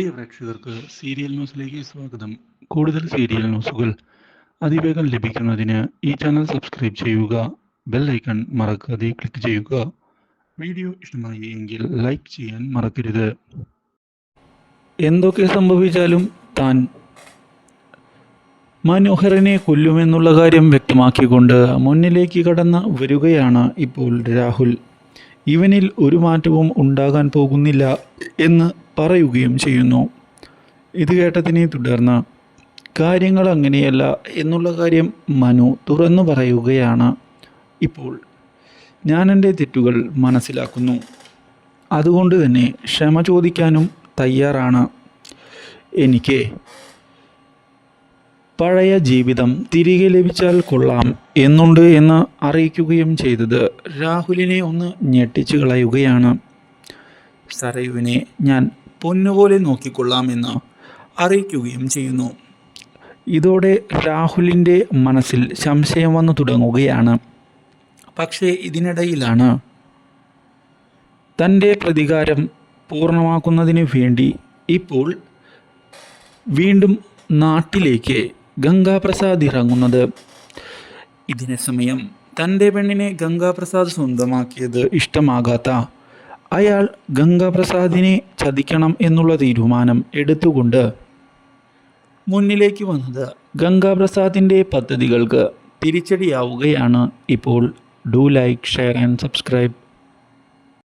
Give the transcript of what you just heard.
പ്രിയ പ്രേക്ഷകർക്ക് സീരിയൽ ന്യൂസിലേക്ക് സ്വാഗതം. കൂടുതൽ സീരിയൽ ന്യൂസുകൾ അതിവേഗം ലഭിക്കുന്നതിന് ഈ ചാനൽ സബ്സ്ക്രൈബ് ചെയ്യുക ബെൽ ഐക്കൺ മറക്കാതെ ക്ലിക്ക് ചെയ്യുക. വീഡിയോ ഇഷ്ടമായി എങ്കിൽ ലൈക്ക് ചെയ്യാൻ മറക്കരുത്. എന്തൊക്കെ സംഭവിച്ചാലും താൻ മനോഹരനെ കൊല്ലുമെന്നുള്ള കാര്യം വ്യക്തമാക്കിക്കൊണ്ട് മുന്നിലേക്ക് കടന്ന് വരികയാണ് ഇപ്പോൾ രാഹുൽ. ഇവനിൽ ഒരു മാറ്റവും ഉണ്ടാകാൻ പോകുന്നില്ല എന്ന് പറയുകയും ചെയ്യുന്നു. ഇത് കേട്ടതിനെ തുടർന്ന് കാര്യങ്ങൾ അങ്ങനെയല്ല എന്നുള്ള കാര്യം മനു തുറന്നു പറയുകയാണ്. ഇപ്പോൾ ഞാൻ എന്റെ തെറ്റുകൾ മനസ്സിലാക്കുന്നു. അതുകൊണ്ട് തന്നെ ക്ഷമ ചോദിക്കാനും തയ്യാറാണ്. എനിക്ക് പഴയ ജീവിതം തിരികെ ലഭിച്ചാൽ കൊള്ളാം എന്നുണ്ട് എന്ന് അറിയിക്കുകയും ചെയ്തത്. രാഹുലിനെ ഒന്ന് ഞെട്ടിച്ചു കളയുകയാണ്. സരയുവിനെ ഞാൻ പൊന്നുപോലെ നോക്കിക്കൊള്ളാമെന്ന് അറിയിക്കുകയും ചെയ്യുന്നു. ഇതോടെ രാഹുലിന്റെ മനസ്സിൽ സംശയം വന്നു തുടങ്ങുകയാണ്. പക്ഷേ ഇതിനിടയിലാണ്. തന്റെ പ്രതികാരം പൂർണമാക്കുന്നതിന് വേണ്ടി ഇപ്പോൾ വീണ്ടും നാട്ടിലേക്ക് ഗംഗാപ്രസാദ് ഇറങ്ങുന്നത് ഇതിനെ സമയം തന്റെ പെണ്ണിനെ ഗംഗാപ്രസാദ് സ്വന്തമാക്കിയത് ഇഷ്ടമാകാത്ത അയാൾ ഗംഗാപ്രസാദിനെ ചതിക്കണം എന്നുള്ള തീരുമാനം എടുത്തുകൊണ്ട് മുന്നിലേക്ക് വന്നത് ഗംഗാപ്രസാദിന്റെ പദ്ധതികൾക്ക് തിരിച്ചടിയാവുകയാണ് ഇപ്പോൾ. Do like share and subscribe.